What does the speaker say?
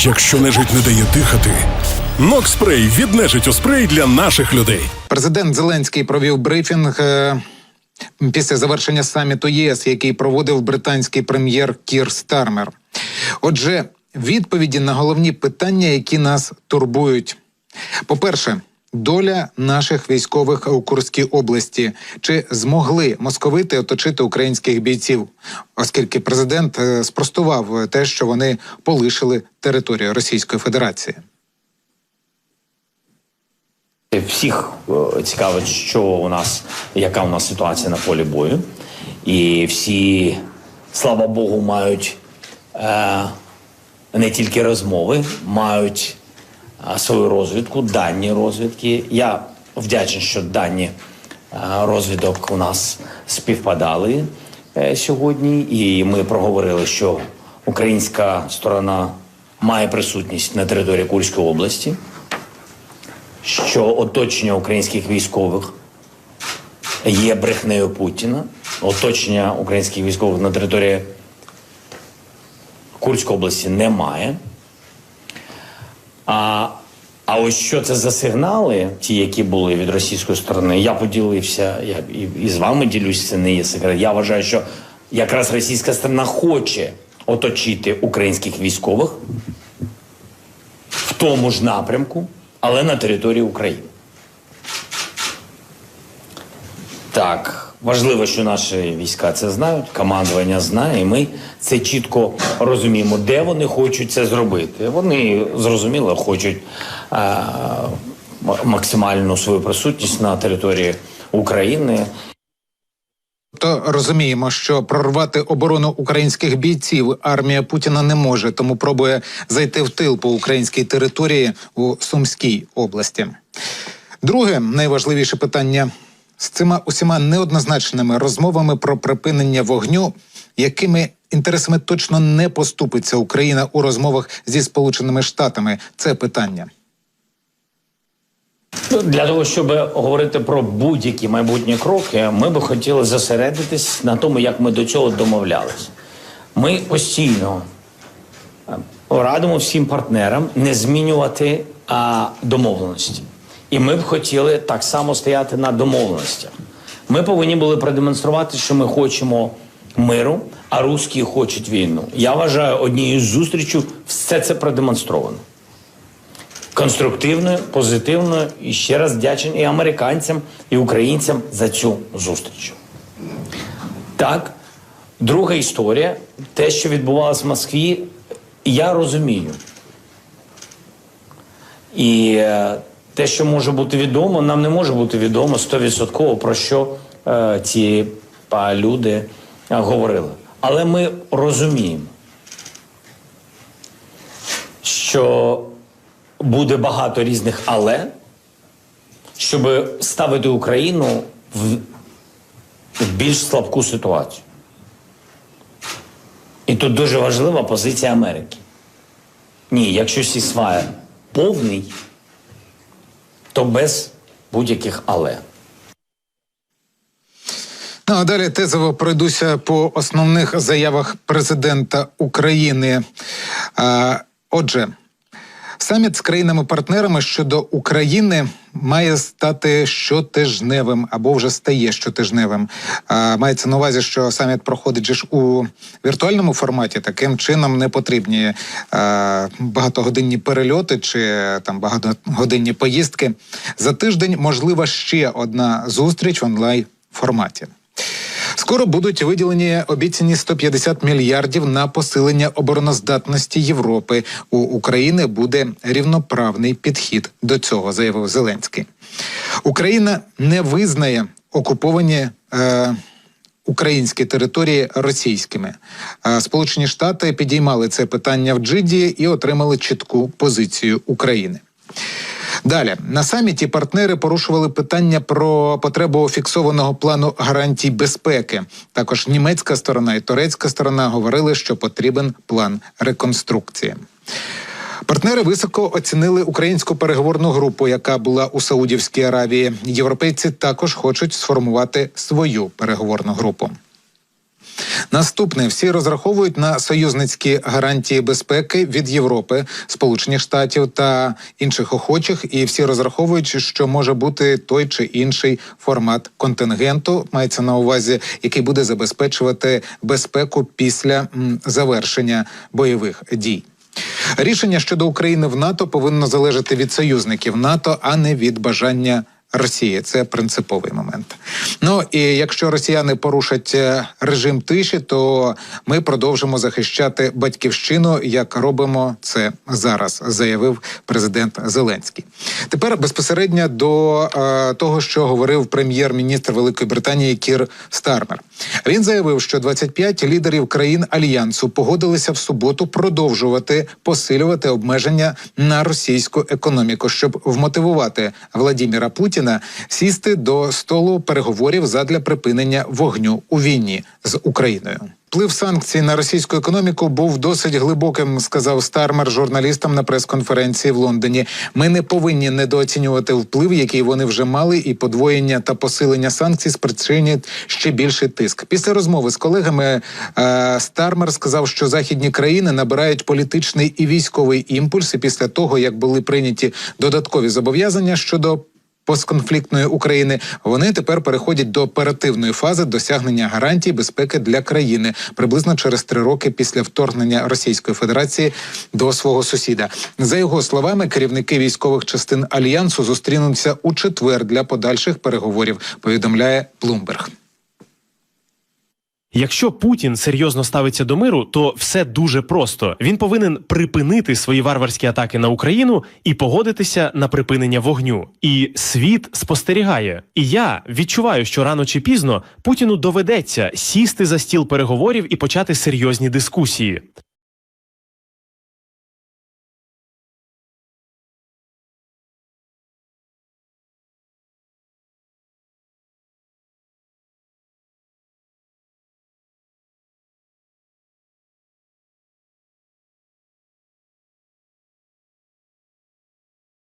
Якщо нежить не дає дихати, Нокспрей від у спрей для наших людей. Президент Зеленський провів брифінг е, після завершення саміту ЄС, який проводив британський прем'єр Кір Стармер. Отже, відповіді на головні питання, які нас турбують. По-перше, доля наших військових у Курській області. Чи змогли московити оточити українських бійців, оскільки президент е, спростував те, що вони полишили територію Російської Федерації. Всіх е, цікавить, що у нас, яка у нас ситуація на полі бою. І всі, слава Богу, мають е, не тільки розмови, мають свою розвідку, дані розвідки. Я вдячний, що дані розвідок у нас співпадали е, сьогодні, і ми проговорили, що українська сторона має присутність на території Курської області що оточення українських військових є брехнею Путіна. Оточення українських військових на території Курської області немає. А, а ось що це за сигнали, ті, які були від російської сторони, я поділився, я і, і з вами ділюсь, це не є секрет. Я вважаю, що якраз російська сторона хоче оточити українських військових в тому ж напрямку, але на території України. Так, важливо, що наші війська це знають, командування знає, і ми це чітко розуміємо, де вони хочуть це зробити. Вони зрозуміло хочуть е, максимальну свою присутність на території України. То розуміємо, що прорвати оборону українських бійців армія Путіна не може, тому пробує зайти в тил по українській території у Сумській області. Друге найважливіше питання з цими усіма неоднозначними розмовами про припинення вогню, якими інтересами точно не поступиться Україна у розмовах зі Сполученими Штатами. Це питання. Ну, Для того, щоб говорити про будь-які майбутні кроки, ми би хотіли зосередитись на тому, як ми до цього домовлялись. Ми постійно е, радимо всім партнерам не змінювати а, домовленості. І ми б хотіли так само стояти на домовленостях. Ми повинні були продемонструвати, що ми хочемо миру, а русські хочуть війну. Я вважаю, однією з зустрічей все це продемонстровано конструктивною, позитивною і ще раз вдячний і американцям, і українцям за цю зустріч. Так, друга історія, те, що відбувалося в Москві, я розумію. І е, те, що може бути відомо, нам не може бути відомо стовідсотково, про що е, ці е, люди е, говорили. Але ми розуміємо, що буде багато різних але, щоб ставити Україну в, в більш слабку ситуацію. І тут дуже важлива позиція Америки. Ні, якщо сісфаєр повний, то без будь-яких але. Ну а далі тезово пройдуся по основних заявах президента України. Отже, саміт з країнами-партнерами щодо України має стати щотижневим або вже стає щотижневим. А, мається на увазі, що саміт проходить ж у віртуальному форматі. Таким чином не потрібні а, багатогодинні перельоти чи там багатогодинні поїздки. За тиждень можлива ще одна зустріч в онлайн форматі. Скоро будуть виділені обіцяні 150 мільярдів на посилення обороноздатності Європи. У України буде рівноправний підхід до цього, заявив Зеленський. Україна не визнає окуповані. Е, Українські території російськими Е, Сполучені Штати підіймали це питання в Джиді і отримали чітку позицію України. Далі на саміті партнери порушували питання про потребу фіксованого плану гарантій безпеки. Також німецька сторона і турецька сторона говорили, що потрібен план реконструкції. Партнери високо оцінили українську переговорну групу, яка була у Саудівській Аравії. Європейці також хочуть сформувати свою переговорну групу. Наступне всі розраховують на союзницькі гарантії безпеки від Європи, Сполучених Штатів та інших охочих, і всі розраховують, що може бути той чи інший формат контингенту, мається на увазі, який буде забезпечувати безпеку після завершення бойових дій. Рішення щодо України в НАТО повинно залежати від союзників НАТО, а не від бажання. Росії це принциповий момент. Ну і якщо росіяни порушать е, режим тиші, то ми продовжимо захищати батьківщину, як робимо це зараз, заявив президент Зеленський. Тепер безпосередньо до е, того, що говорив прем'єр-міністр Великої Британії Кір Стармер. Він заявив, що 25 лідерів країн альянсу погодилися в суботу продовжувати посилювати обмеження на російську економіку, щоб вмотивувати Владіміра Путіна сісти до столу переговорів задля припинення вогню у війні з Україною. Вплив санкцій на російську економіку був досить глибоким, сказав Стармер журналістам на прес-конференції в Лондоні. Ми не повинні недооцінювати вплив, який вони вже мали, і подвоєння та посилення санкцій спричинять ще більший тиск. Після розмови з колегами е, Стармер сказав, що західні країни набирають політичний і військовий імпульс. І після того, як були прийняті додаткові зобов'язання щодо постконфліктної України, вони тепер переходять до оперативної фази досягнення гарантій безпеки для країни приблизно через три роки після вторгнення Російської Федерації до свого сусіда. За його словами, керівники військових частин альянсу зустрінуться у четвер для подальших переговорів. Повідомляє Bloomberg. Якщо Путін серйозно ставиться до миру, то все дуже просто. Він повинен припинити свої варварські атаки на Україну і погодитися на припинення вогню. І світ спостерігає. І я відчуваю, що рано чи пізно Путіну доведеться сісти за стіл переговорів і почати серйозні дискусії.